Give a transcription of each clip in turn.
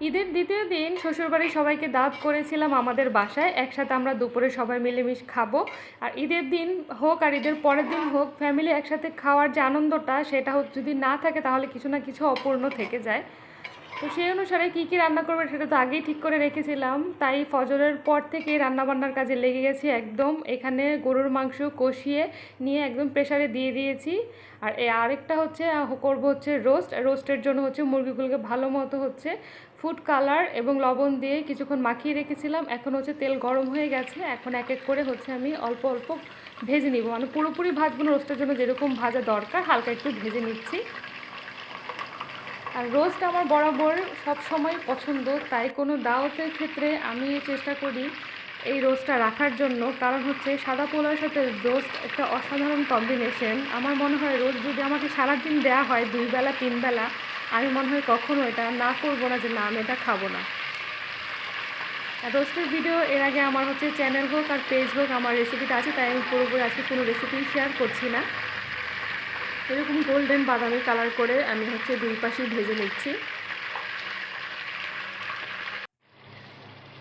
ঈদের দ্বিতীয় দিন শ্বশুরবাড়ির সবাইকে দাব করেছিলাম আমাদের বাসায়। একসাথে আমরা দুপুরে সবাই মিলেমিশ খাব। আর ঈদের দিন হোক আর ঈদের পরের দিন হোক ফ্যামিলি একসাথে খাওয়ার যে আনন্দটা, সেটা যদি না থাকে, তাহলে কিছু না কিছু অপূর্ণ থেকে যায়। তো সেই অনুসারে কী কী রান্না করবে সেটা তো আগেই ঠিক করে রেখেছিলাম। তাই ফজরের পর থেকে রান্নাবান্নার কাজে লেগে গেছি একদম। এখানে গরুর মাংস কষিয়ে নিয়ে একদম প্রেসারে দিয়ে দিয়েছি। আর এ আরেকটা হচ্ছে করব হচ্ছে রোস্ট রোস্টের জন্য হচ্ছে মুরগিগুলোকে ভালো মতো হচ্ছে ফুড কালার এবং লবণ দিয়ে কিছুক্ষণ মাখিয়ে রেখেছিলাম। এখন হচ্ছে তেল গরম হয়ে গেছে। এখন এক এক করে হচ্ছে আমি অল্প অল্প ভেজে নিব। মানে পুরোপুরি ভাজবো না রোস্টের জন্য যেরকম ভাজা দরকার, হালকা একটু ভেজে নিচ্ছি। আর রোস্ট আমার বরাবর সব সময় পছন্দ, তাই কোনো দাওয়াতের ক্ষেত্রে আমি চেষ্টা করি এই রোস্টটা রাখার জন্য। কারণ হচ্ছে সাদা পোলার সাথে রোস্ট একটা অসাধারণ কম্বিনেশন আমার মনে হয় রোস্ট যদি আমাকে সারাদিন দেওয়া হয়, দুই বেলা, তিন বেলা, আমি মনে হয় কখনো এটা না করব না যে না, আমি এটা খাব না। রোস্টের ভিডিও এর আগে আমার হচ্ছে চ্যানেল হোক আর পেজ হোক, আমার রেসিপিটা আছে, তাই আমি পুরোপুরি আজকে কোনো রেসিপি শেয়ার করছি না। এরকম গোল্ডেন বাদামি কালার করে আমি হচ্ছে দুই পাশে ভেজে নিচ্ছি।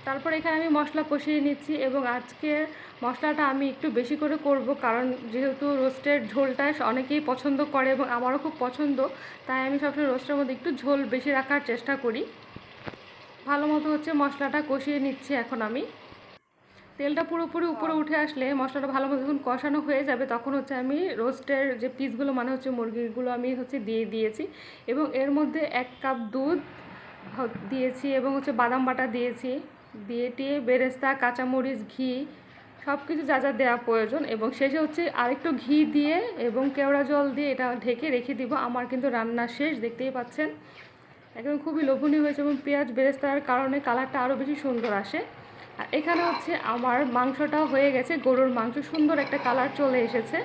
তারপর এখানে আমি মশলা কষিয়ে নিচ্ছি এবং আজকে মশলাটা আমি একটু বেশি করে করব কারণ যেহেতু রোস্টের ঝোলটা অনেকেই পছন্দ করে এবং আমারও খুব পছন্দ, তাই আমি সবসময় রোস্টের মধ্যে একটু ঝোল বেশি রাখার চেষ্টা করি। ভালো মতো হচ্ছে মশলাটা কষিয়ে নিচ্ছি এখন আমি। তেলটা পুরোপুরি উপরে উঠে আসলে মশলাটা ভালো মতো যখন কষানো হয়ে যাবে তখন হচ্ছে আমি রোস্টের যে পিসগুলো মানে হচ্ছে মুরগিগুলো আমি হচ্ছে দিয়ে দিয়েছি এবং এর মধ্যে এক কাপ দুধ দিয়েছি এবং হচ্ছে বাদাম বাটা দিয়েছি। দিয়ে টিয়ে বেরেস্তা কাঁচামরিচ ঘি সব কিছু যা যা দেওয়া প্রয়োজন এবং শেষে হচ্ছে আরেকটু ঘি দিয়ে এবং কেওড়া জল দিয়ে এটা ঢেকে রেখে দিব। আমার কিন্তু রান্না শেষ দেখতেই পাচ্ছেন। একদম খুবই লোভনীয় হয়েছে এবং পেঁয়াজ বেরেস্তার কারণে কালারটা আরও বেশি সুন্দর আসে। আর এখানে হচ্ছে আমার মাংসটা হয়ে গেছে, গরুর মাংস। সুন্দর একটা কালার চলে এসেছে।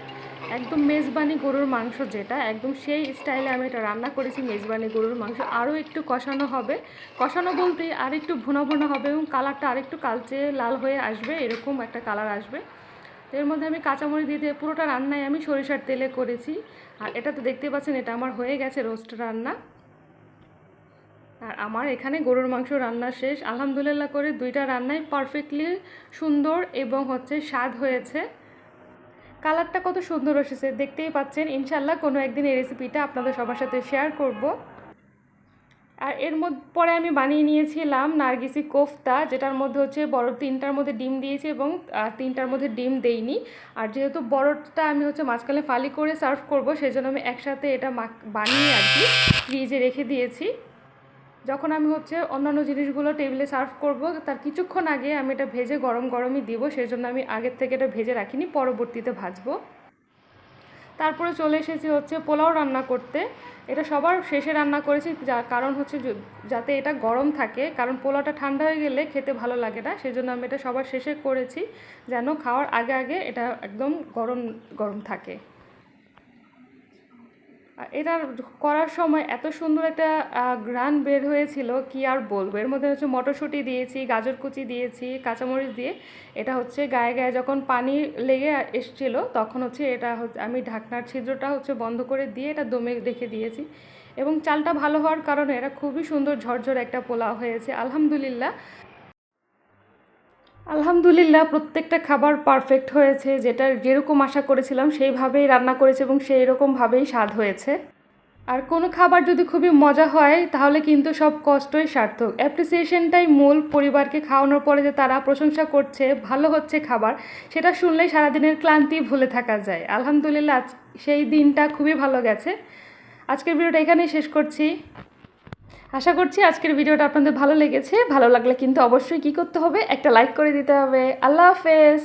একদম মেজবানি গরুর মাংস যেটা, একদম সেই স্টাইলে আমি এটা রান্না করেছি, মেজবানি গরুর মাংস। আরও একটু কষানো হবে। কষানো বলতে আর একটু ভুনা ভুনা হবে এবং কালারটা আরেকটু কালচে লাল হয়ে আসবে, এরকম একটা কালার আসবে। এর মধ্যে আমি কাঁচামরিচ দিয়ে দিয়ে পুরোটা রান্নায় আমি সরিষার তেলে করেছি। আর এটা তো দেখতে পাচ্ছেন, এটা আমার হয়ে গেছে রোস্ট রান্না। আর আমার এখানে গরুর মাংস রান্না শেষ। আলহামদুলিল্লাহ করে দুইটা রান্নাই পারফেক্টলি সুন্দর এবং হচ্ছে স্বাদ হয়েছে। কালারটা কত সুন্দর এসেছে, দেখতেই পাচ্ছেন। ইনশাল্লাহ কোনো একদিন এই রেসিপিটা আপনাদের সবার সাথে শেয়ার করব। আর এর মধ্যে পরে আমি বানিয়ে নিয়েছিলাম নার্গিসি কোফতা, যেটার মধ্যে হচ্ছে বড়, তিনটার মধ্যে ডিম দিয়েছি এবং তিনটার মধ্যে ডিম দেইনি। আর যেহেতু বড়টা আমি হচ্ছে মাঝখানে ফালি করে সার্ভ করব সেই জন্য আমি একসাথে এটা বানিয়ে আর কি ফ্রিজে রেখে দিয়েছি। যখন আমি হচ্ছে অন্যান্য জিনিসগুলো টেবিলে সার্ভ করব, তার কিছুক্ষণ আগে আমি এটা ভেজে গরম গরমই দিব সেই জন্য আমি আগের থেকে এটা ভেজে রাখিনি, পরবর্তীতে ভাজবো। তারপরে চলে এসেছি হচ্ছে পোলাও রান্না করতে। এটা সবার শেষে রান্না করেছি যা কারণ হচ্ছে যাতে এটা গরম থাকে, কারণ পোলাওটা ঠান্ডা হয়ে গেলে খেতে ভালো লাগে না সেই জন্য আমি এটা সবার শেষে করেছি, যেন খাওয়ার আগে আগে এটা একদম গরম গরম থাকে। এটা করার সময় এত সুন্দর একটা গ্রান বের হয়েছিল কি আর বলব? এর মধ্যে হচ্ছে মটরশুঁটি দিয়েছি, গাজর কুচি দিয়েছি, কাঁচামরিচ দিয়ে। এটা হচ্ছে গায়ে গায়ে যখন পানি লেগে এসছিল, তখন হচ্ছে এটা আমি ঢাকনার ছিদ্রটা হচ্ছে বন্ধ করে দিয়ে এটা দমে রেখে দিয়েছি। এবং চালটা ভালো হওয়ার কারণে এটা খুবই সুন্দর ঝরঝর একটা পোলাও হয়েছে, আলহামদুলিল্লাহ। আলহামদুলিল্লাহ, প্রত্যেকটা খাবার পারফেক্ট হয়েছে, যেটা যেরকম আশা করেছিলাম সেইভাবেই রান্না করেছে এবং সেই রকমভাবেই স্বাদ হয়েছে। আর কোনো খাবার যদি খুবই মজা হয়, তাহলে কিন্তু সব কষ্টই সার্থক। অ্যাপ্রিসিয়েশনটাই মূল পরিবারকে খাওয়ানোর পরে যে তারা প্রশংসা করছে, ভালো হচ্ছে খাবার, সেটা শুনলেই সারাদিনের ক্লান্তি ভুলে থাকা যায়। আলহামদুলিল্লাহ সেই দিনটা খুবই ভালো গেছে। আজকের ভিডিওটা এখানেই শেষ করছি। আশা করছি আজকের ভিডিওটা আপনাদের ভালো লেগেছে। ভালো লাগলে কিন্তু অবশ্যই কি করতে হবে? একটা লাইক করে দিতে হবে। আল্লাহ হাফেজ!